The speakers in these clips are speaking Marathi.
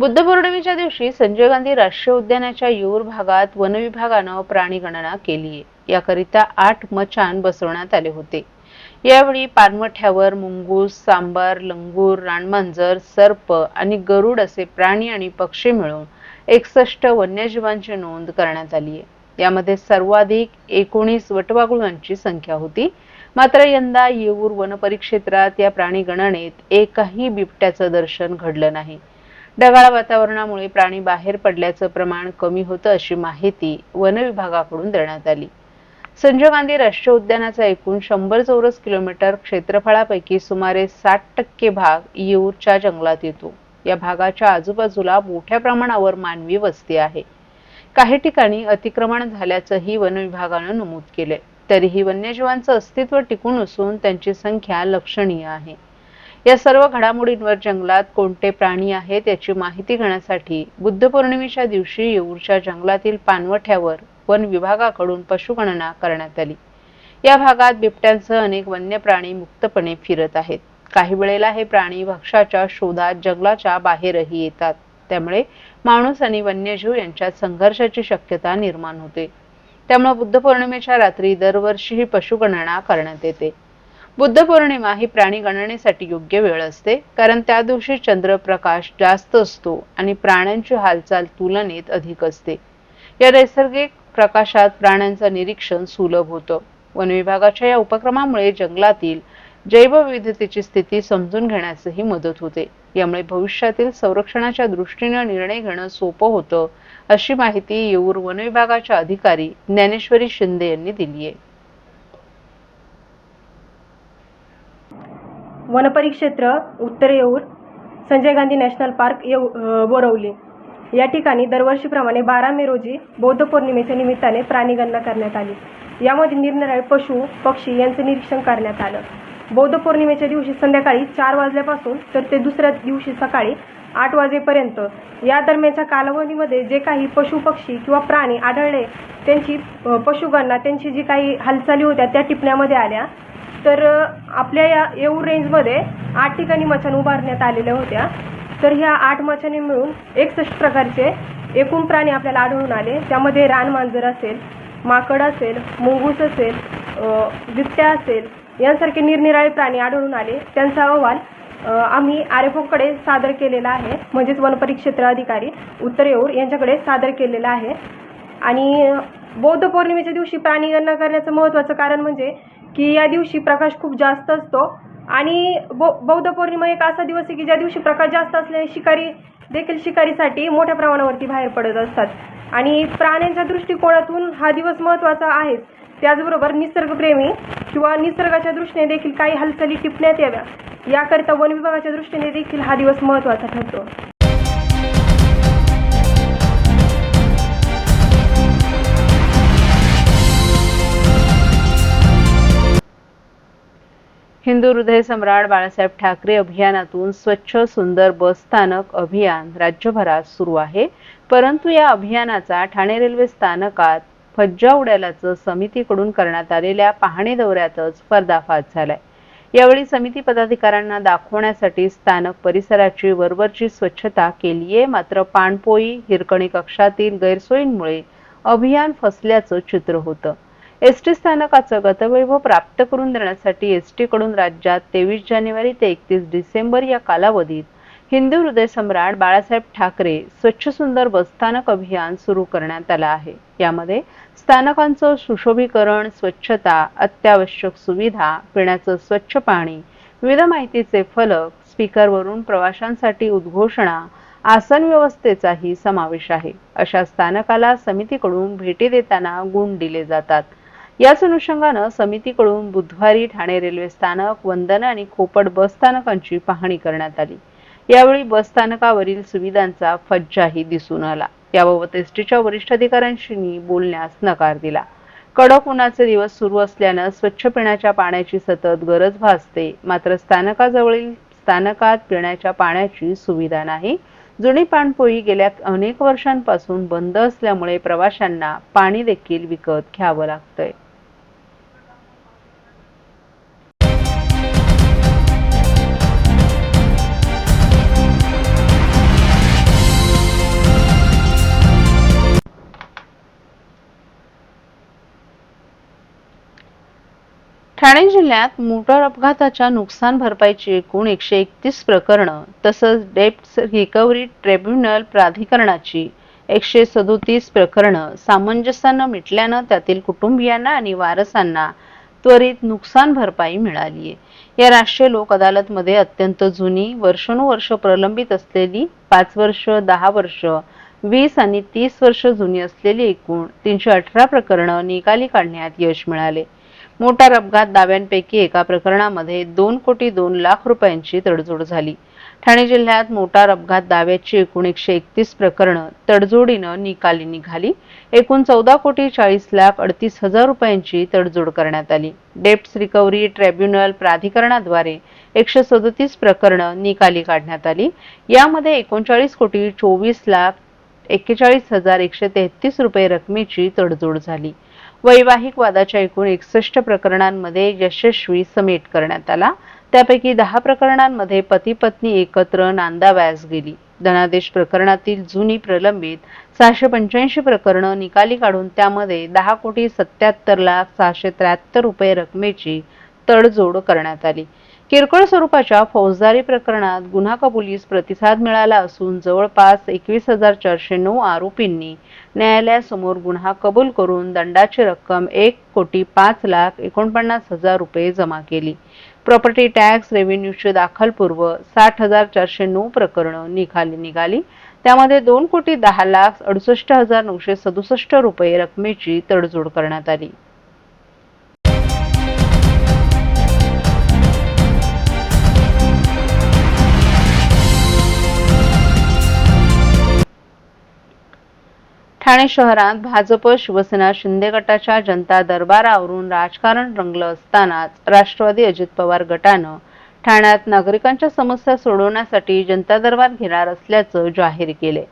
बुद्ध पौर्णिमेच्या दिवशी संजय गांधी राष्ट्रीय उद्यानाच्या येऊर भागात वन विभागानं प्राणी गणना केली आहे याकरिता आठ मचान बसवण्यात आले होते. यावेळी पानमठ्यावर मुंगूस सांबार लंगूर रानमांजर सर्प आणि गरुड असे प्राणी आणि पक्षी मिळून एकसष्ट वन्यजीवांची नोंद करण्यात आली आहे यामध्ये सर्वाधिक एकोणीस वटवागुळांची संख्या होती. मात्र यंदा येऊर वनपरिक्षेत्रात या प्राणी गणनेत एकही बिबट्याचं दर्शन घडलं नाही. ढगाळ वातावरणामुळे प्राणी बाहेर पडल्याचं प्रमाण कमी होतं अशी माहिती वन विभागाकडून देण्यात आली. संजय गांधी राष्ट्रीय उद्यानाचा एकूण शंभर चौरस किलोमीटर क्षेत्रफळापैकी सुमारे साठ टक्के भाग येऊरच्या जंगलात येतो. या भागाच्या आजूबाजूला मोठ्या प्रमाणावर मानवी वस्ती आहे. काही ठिकाणी अतिक्रमण झाल्याचंही वन विभागानं नमूद केलंय. तरीही वन्यजीवांचं अस्तित्व टिकून असून त्यांची संख्या लक्षणीय आहे. या सर्व घडामोडींवर जंगलात कोणते प्राणी आहेत याची माहिती घेण्यासाठी बुद्ध पौर्णिमेच्या दिवशी येऊरच्या जंगलातील पानवठ्यावर वन विभागाकडून पशुगणना करण्यात आली. या भागात बिबट्यांसह अनेक वन्य प्राणी मुक्तपणे फिरत आहेत. काही वेळेला हे प्राणी भक्ष्याच्या शोधात जंगलाच्या बाहेरही येतात. त्यामुळे माणूस आणि वन्यजीव यांच्यात संघर्षाची शक्यता निर्माण होते. त्यामुळे बुद्ध पौर्णिमेच्या रात्री दरवर्षी ही पशुगणना करण्यात येते. बुद्ध पौर्णिमा ही प्राणी गणनेसाठी योग्य वेळ असते कारण त्या दिवशी चंद्रप्रकाश जास्त असतो आणि प्राण्यांची हालचाल तुलनेत अधिक असते. या नैसर्गिक प्रकाशात प्राण्यांचं निरीक्षण सुलभ होतं. वन विभागाच्या या उपक्रमामुळे जंगलातील जैवविविधतेची स्थिती समजून घेण्यासही मदत होते. यामुळे भविष्यातील संरक्षणाच्या दृष्टीनं निर्णय घेणं सोपं होतं अशी माहिती येऊर वन विभागाच्या अधिकारी ज्ञानेश्वरी शिंदे यांनी दिली आहे वनपरिक्षेत्र उत्तर येऊर संजय गांधी नॅशनल पार्क येऊ बोरवली. या ठिकाणी दरवर्षीप्रमाणे बारा मे रोजी बौद्ध पौर्णिमेच्या निमित्ताने प्राणीगणना करण्यात आली. यामध्ये निरनिराळे पशु पक्षी यांचं निरीक्षण करण्यात आलं. बौद्ध पौर्णिमेच्या दिवशी संध्याकाळी चार वाजल्यापासून तर ते दुसऱ्या दिवशी सकाळी आठ वाजेपर्यंत. या दरम्यानच्या कालावधीमध्ये जे काही पशु पक्षी किंवा प्राणी आढळले त्यांची पशुगणना त्यांची जी काही हालचाली होत्या त्या टिपण्यामध्ये आल्या. तर आपल्या या येऊ रेंजमध्ये आठ ठिकाणी मचाण उभारण्यात आलेल्या होत्या. तर ह्या आठ मचाणी मिळून एकसष्ट प्रकारचे एकूण प्राणी आपल्याला आढळून आले. त्यामध्ये रानमांजर असेल माकड असेल मुंगूस असेल बिबट्या असेल यांसारखे निरनिराळे प्राणी आढळून आले. त्यांचा अहवाल आम्ही आर एफ ओकडे सादर केलेला आहे. म्हणजेच वनपरिक्षेत्र अधिकारी उत्तर येऊर यांच्याकडे सादर केलेला आहे. आणि बौद्ध पौर्णिमेच्या दिवशी प्राणीगणना करण्याचं महत्त्वाचं कारण म्हणजे की या दिवशी प्रकाश खूप जास्त असतो. आणि बौ बौद्ध पौर्णिमा एक असा दिवस आहे की ज्या दिवशी प्रकाश जास्त असल्याने शिकारी देखील शिकारीसाठी मोठ्या प्रमाणावरती बाहेर पडत असतात. आणि प्राण्यांच्या दृष्टिकोनातून हा दिवस महत्त्वाचा आहेच त्याचबरोबर निसर्गप्रेमी किंवा निसर्गाच्या दृष्टीने देखील काही हालचाली टिपण्यात याव्या. याकरिता वन विभागाच्या दृष्टीने देखील हा दिवस महत्त्वाचा ठरतो. हिंदू हृदय सम्राट बाळासाहेब ठाकरे अभियानातून स्वच्छ सुंदर बस स्थानक अभियान राज्यभरात सुरू आहे. परंतु या अभियानाचा ठाणे रेल्वे स्थानकात फज्जा उडाल्याचं समितीकडून करण्यात आलेल्या पाहणी दौऱ्यातच पर्दाफाश झालाय. यावेळी समिती पदाधिकाऱ्यांना दाखवण्यासाठी स्थानक परिसराची वरवरची स्वच्छता केलीये मात्र पाणपोई हिरकणी कक्षातील गैरसोयींमुळे अभियान फसल्याचं चित्र होतं. एस टी स्थानकाचं गतवैभव प्राप्त करून देण्यासाठी एस टीकडून राज्यात तेवीस जानेवारी ते एकतीस डिसेंबर या कालावधीत हिंदू हृदय सम्राट बाळासाहेब ठाकरे स्वच्छ सुंदर बसस्थानक अभियान सुरू करण्यात आलं आहे. यामध्ये स्थानकांचं सुशोभीकरण स्वच्छता अत्यावश्यक सुविधा पिण्याचं स्वच्छ पाणी विविध माहितीचे फलक स्पीकरवरून प्रवाशांसाठी उद्घोषणा आसन व्यवस्थेचाही समावेश आहे. अशा स्थानकाला समितीकडून भेटी देताना गुण दिले जातात. याच अनुषंगानं समितीकडून बुधवारी ठाणे रेल्वे स्थानक वंदना आणि खोपड बस स्थानकांची पाहणी करण्यात आली. यावेळी बस स्थानकावरील सुविधांचा फज्जाही दिसून आला. याबाबत एसटीच्या वरिष्ठ अधिकाऱ्यांशी बोलण्यास नकार दिला. कडक उन्हाचे दिवस सुरू असल्यानं स्वच्छ पिण्याच्या पाण्याची सतत गरज भासते. मात्र स्थानकाजवळील स्थानकात पिण्याच्या पाण्याची सुविधा नाही. जुनी पाणपोई गेल्या अनेक वर्षांपासून बंद असल्यामुळे प्रवाशांना पाणी देखील विकत घ्यावं लागतंय. ठाणे जिल्ह्यात मोटार अपघाताच्या नुकसान भरपाईची एकूण एकशे एकतीस प्रकरणं तसंच डेप्ट रिकव्हरी ट्रिब्युनल प्राधिकरणाची एकशे सदोतीस प्रकरणं सामंजस्यानं मिटल्यानं त्यातील कुटुंबियांना आणि वारसांना त्वरित नुकसान भरपाई मिळाली आहे. या राष्ट्रीय लोक अदालतमध्ये अत्यंत जुनी वर्षानुवर्ष प्रलंबित असलेली पाच वर्ष दहा वर्ष वीस आणि तीस वर्ष जुनी असलेली एकूण तीनशे अठरा प्रकरणं निकाली काढण्यात यश मिळाले. मोटार अपघात दाव्यांपैकी एका प्रकरणामध्ये दोन कोटी दोन लाख रुपयांची तडजोड झाली. ठाणे जिल्ह्यात मोटार अपघात दाव्याची एकूण एकशे एकतीस प्रकरणं तडजोडीनं निकाली निघाली. एकूण चौदा कोटी चाळीस लाख अडतीस हजार रुपयांची तडजोड करण्यात आली. डेप्ट रिकव्हरी ट्रिब्युनल प्राधिकरणाद्वारे एकशे सदतीस प्रकरणं निकाली काढण्यात आली. यामध्ये एकोणचाळीस कोटी चोवीस लाख एक्केचाळीस हजार एकशे तेहतीस रुपये रकमेची तडजोड झाली. वैवाहिक वादाच्या एकूण एकसष्ट प्रकरणांमध्ये यशस्वी समेट करण्यात आला. त्यापैकी दहा प्रकरणांमध्ये पती पत्नी एकत्र नांदावयास गेली. धनादेश प्रकरणातील जुनी प्रलंबित सहाशे पंच्याऐंशी प्रकरणं निकाली काढून त्यामध्ये दहा कोटी सत्याहत्तर लाख सहाशे त्र्याहत्तर रुपये रकमेची तडजोड करण्यात आली. किरकोळ स्वरूपाच्या फौजदारी प्रकरणात गुन्हा कबुलीस प्रतिसाद मिळाला असून जवळपास एकवीस हजार चारशे नऊ आरोपींनी न्यायालयासमोर गुन्हा कबूल करून दंडाची रक्कम एक कोटी पाच लाख एकोणपन्नास हजार रुपये जमा केली. प्रॉपर्टी टॅक्स रेव्हेन्यूची दाखलपूर्व साठ हजार चारशे नऊ प्रकरणं निघाली निघाली. त्यामध्ये दोन कोटी दहा लाख अडुसष्ट हजार नऊशे सदुसष्ट रुपये रकमेची तडजोड करण्यात आली. ठाणे शहरात भाजप शिवसेना शिंदे गटाच्या जनता दरबारावरून राजकारण रंगलं असतानाच राष्ट्रवादी अजित पवार गटानं ठाण्यात नागरिकांच्या समस्या सोडवण्यासाठी जनता दरबार घेणार असल्याचं जाहीर केले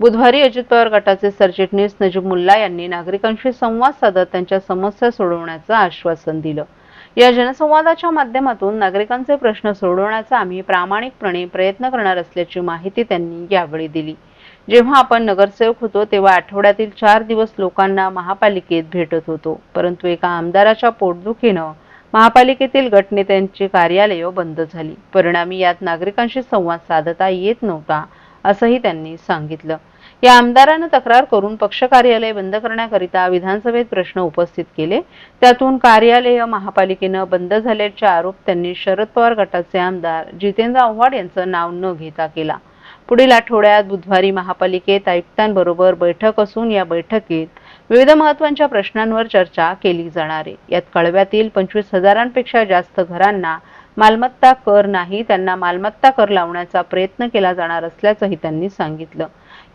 बुधवारी अजित पवार गटाचे सरचिटणीस नजीब मुल्ला यांनी नागरिकांशी संवाद साधत त्यांच्या समस्या सोडवण्याचं आश्वासन दिलं. या जनसंवादाच्या माध्यमातून नागरिकांचे प्रश्न सोडवण्याचा आम्ही प्रामाणिकपणे प्रयत्न करणार असल्याची माहिती त्यांनी यावेळी दिली. जेव्हा आपण नगरसेवक होतो तेव्हा आठवड्यातील चार दिवस लोकांना महापालिकेत भेटत होतो. परंतु एका आमदाराच्या पोटदुखीनं महापालिकेतील गटनेत्यांची कार्यालय बंद झाली. परिणामी यात नागरिकांशी संवाद साधता येत नव्हता असंही त्यांनी सांगितलं. या आमदारानं तक्रार करून पक्ष कार्यालय बंद करण्याकरिता विधानसभेत प्रश्न उपस्थित केले. त्यातून कार्यालय महापालिकेनं बंद झाल्याचे आरोप त्यांनी शरद पवार गटाचे आमदार जितेंद्र आव्हाड यांचं नाव न घेता केला. पुढील आठवड्यात बुधवारी महापालिकेत आयुक्तांबरोबर बैठक असून या बैठकीत विविध महत्त्वाच्या प्रश्नांवर चर्चा केली जाणार आहे. यात कळव्यातील पंचवीस हजारांपेक्षा जास्त घरांना मालमत्ता कर नाही त्यांना मालमत्ता कर लावण्याचा प्रयत्न केला जाणार असल्याचंही त्यांनी सांगितलं.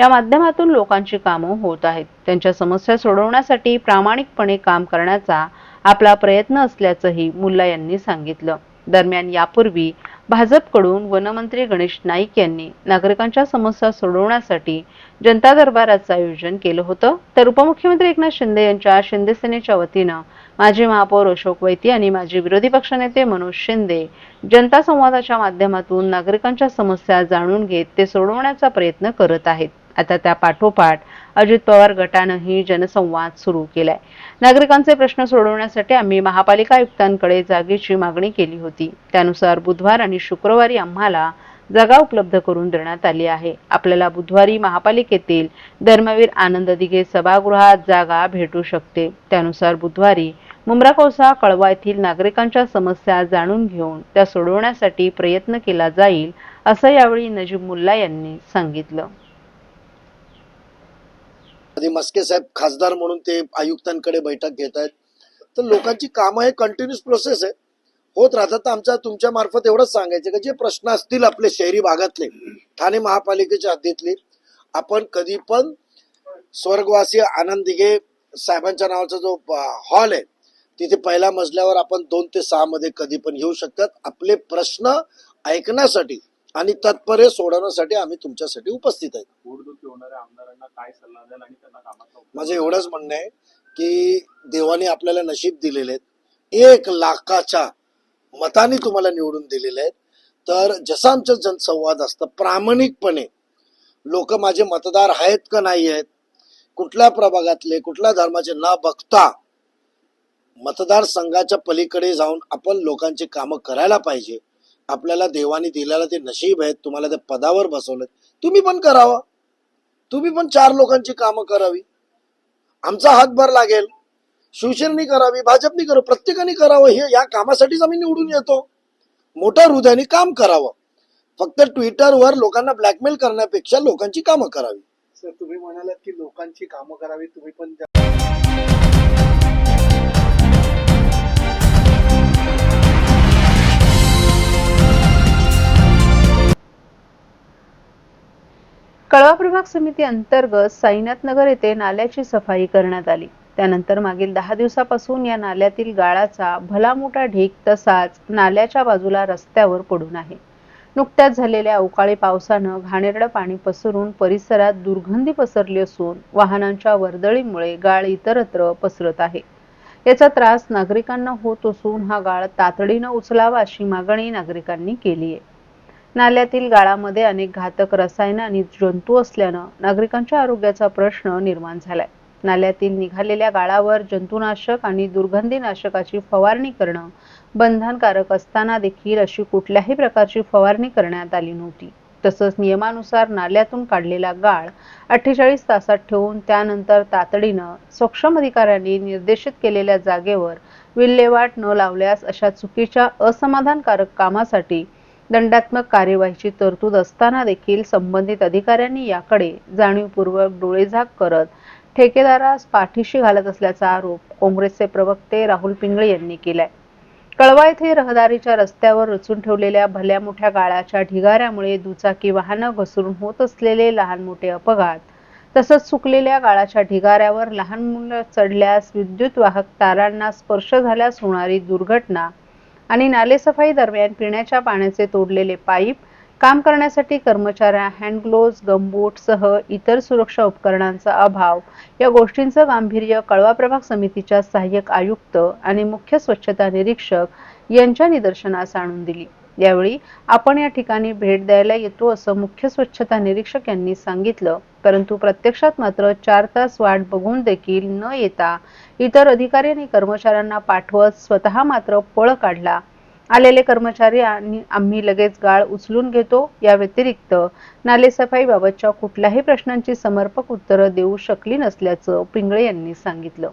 या माध्यमातून लोकांची कामं होत आहेत. त्यांच्या समस्या सोडवण्यासाठी प्रामाणिकपणे काम करण्याचा आपला प्रयत्न असल्याचंही मुल्ला यांनी सांगितलं. दरम्यान यापूर्वी भाजपकडून वनमंत्री गणेश नाईक यांनी नागरिकांच्या समस्या सोडवण्यासाठी जनता दरबाराचं आयोजन केलं होतं. तर उपमुख्यमंत्री एकनाथ शिंदे यांच्या शिंदे सेनेच्या वतीनं माजी महापौर अशोक वैती आणि माजी विरोधी पक्षनेते मनोज शिंदे जनता संवादाच्या माध्यमातून नागरिकांच्या समस्या जाणून घेत ते सोडवण्याचा प्रयत्न करत आहेत. आता त्या पाठोपाठ अजित पवार गटानंही जनसंवाद सुरू केलाय. नागरिकांचे प्रश्न सोडवण्यासाठी आम्ही महापालिका आयुक्तांकडे जागेची मागणी केली होती. त्यानुसार बुधवार आणि शुक्रवारी आम्हाला जागा उपलब्ध करून देण्यात आली आहे. आपल्याला बुधवारी महापालिकेतील धर्मवीर आनंद दिघे सभागृहात जागा भेटू शकते. त्यानुसार बुधवारी मुंब्रा कोसा कळवा येथील नागरिकांच्या समस्या जाणून घेऊन त्या सोडवण्यासाठी प्रयत्न केला जाईल असं यावेळी नजीब मुल्ला यांनी सांगितलं. आधी मस्के साहेब खासदार म्हणून ते आयुक्तांकडे बैठक घेत आहेत. तर लोकांची कामं हे कंटिन्युअस प्रोसेस आहे. होत राहतात तर आमच्या तुमच्या मार्फत एवढंच सांगायचं की जे प्रश्न असतील आपले शहरी भागातले ठाणे महापालिकेच्या हद्दीतले आपण कधी पण स्वर्गवासी आनंद दिघे साहेबांच्या नावाचा जो हॉल आहे तिथे पहिल्या मजल्यावर आपण दोन ते सहा मध्ये कधी पण येऊ शकतात. आपले प्रश्न ऐकण्यासाठी आणि तत्परे सोडवण्यासाठी आम्ही तुमच्यासाठी उपस्थित आहेत. माझं एवढंच म्हणणं आहे की देवाने आपल्याला नशीब दिलेले आहेत. एक लाखाच्या मताने तुम्हाला निवडून दिलेले आहेत. तर जसं आमचं जनसंवाद असतं प्रामाणिकपणे लोक माझे मतदार आहेत का नाही आहेत कुठल्या प्रभागातले कुठल्या धर्माचे न बघता मतदारसंघाच्या पलीकडे जाऊन आपण लोकांची कामं करायला पाहिजे. आपल्याला देवाने दिलेलं ते नशीब आहेत तुम्हाला त्या पदावर बसवलं. तुम्ही पण करावं. तुम्ही पण चार लोकांची कामं करावी. आमचा हातभार लागेल. शिवसेनेनी करावी भाजपनी करावं प्रत्येकाने करावं. हे या कामासाठीच आम्ही निवडून येतो. मोठ्या हृदयाने काम करावं. फक्त ट्विटरवर लोकांना ब्लॅकमेल करण्यापेक्षा लोकांची कामं करावी. सर तुम्ही म्हणालात की लोकांची कामं करावी तुम्ही पण प्रभाग समिती अंतर्गत साईनाथ नगर येथे नाल्याची सफाई करण्यात आली. त्यानंतर मागील दहा दिवसापासून या नाल्यातील गाळाचा भला मोठा ढीक तसाच नाल्याच्या बाजूला रस्त्यावर पडून आहे. नुकत्याच झालेल्या अवकाळी पावसानं घाणेरडं पाणी पसरून परिसरात दुर्गंधी पसरली असून वाहनांच्या वर्दळीमुळे गाळ इतरत्र पसरत आहे. याचा त्रास नागरिकांना होत असून हा गाळ तातडीनं उचलावा अशी मागणी नागरिकांनी केली आहे. नाल्यातील गाळामध्ये अनेक घातक रसायनं आणि जंतू असल्यानं नागरिकांच्या आरोग्याचा प्रश्न निर्माण झालाय. नाल्यातील निघालेल्या गाळावर जंतुनाशक आणि दुर्गंधीनाशकाची फवारणी करणं बंधनकारक असताना देखील अशी कुठल्याही प्रकारची फवारणी करण्यात आली नव्हती. तसंच नियमानुसार नाल्यातून काढलेला गाळ अठ्ठेचाळीस तासात ठेवून त्यानंतर तातडीनं सक्षम अधिकाऱ्यांनी निर्देशित केलेल्या जागेवर विल्हेवाट न लावल्यास अशा चुकीच्या असमाधानकारक कामासाठी दंडात्मक कार्यवाहीची तरतूद असताना देखील संबंधित अधिकाऱ्यांनी याकडे जाणीवपूर्वक डोळेझाक करत ठेकेदारास पाठीशी घालत असल्याचा आरोप काँग्रेसचे प्रवक्ते राहुल पिंगळे यांनी केलाय. कळवा येथे रहदारीच्या रस्त्यावर रचून ठेवलेल्या भल्या मोठ्या गाळाच्या ढिगाऱ्यामुळे दुचाकी वाहनं घसरून होत असलेले लहान मोठे अपघात तसंच सुकलेल्या गाळाच्या ढिगाऱ्यावर लहान मुलं चढल्यास विद्युत वाहक तारांना स्पर्श झाल्यास होणारी दुर्घटना आणि नालेसफाई दरम्यान पिण्याच्या पाण्याचे तोडलेले पाईप काम करण्यासाठी कर्मचाऱ्या हँड ग्लोव्ज इतर सुरक्षा उपकरणांचा अभाव या गोष्टींचं गांभीर्य कळवा प्रभाग समितीच्या सहाय्यक आयुक्त आणि मुख्य स्वच्छता निरीक्षक यांच्या निदर्शनास आणून दिली. यावेळी आपण या ठिकाणी भेट द्यायला येतो असं मुख्य स्वच्छता निरीक्षक यांनी सांगितलं. परंतु प्रत्यक्षात मात्र चार तास वाट बघून देखील न येता इतर अधिकारी आणि कर्मचाऱ्यांना पाठवत स्वतः मात्र पळ काढला. आलेले कर्मचारी आणि आम्ही लगेच गाळ उचलून घेतो. या व्यतिरिक्त नालेसफाईबाबतच्या कुठल्याही प्रश्नांची समर्पक उत्तरं देऊ शकली नसल्याचं पिंगळे यांनी सांगितलं.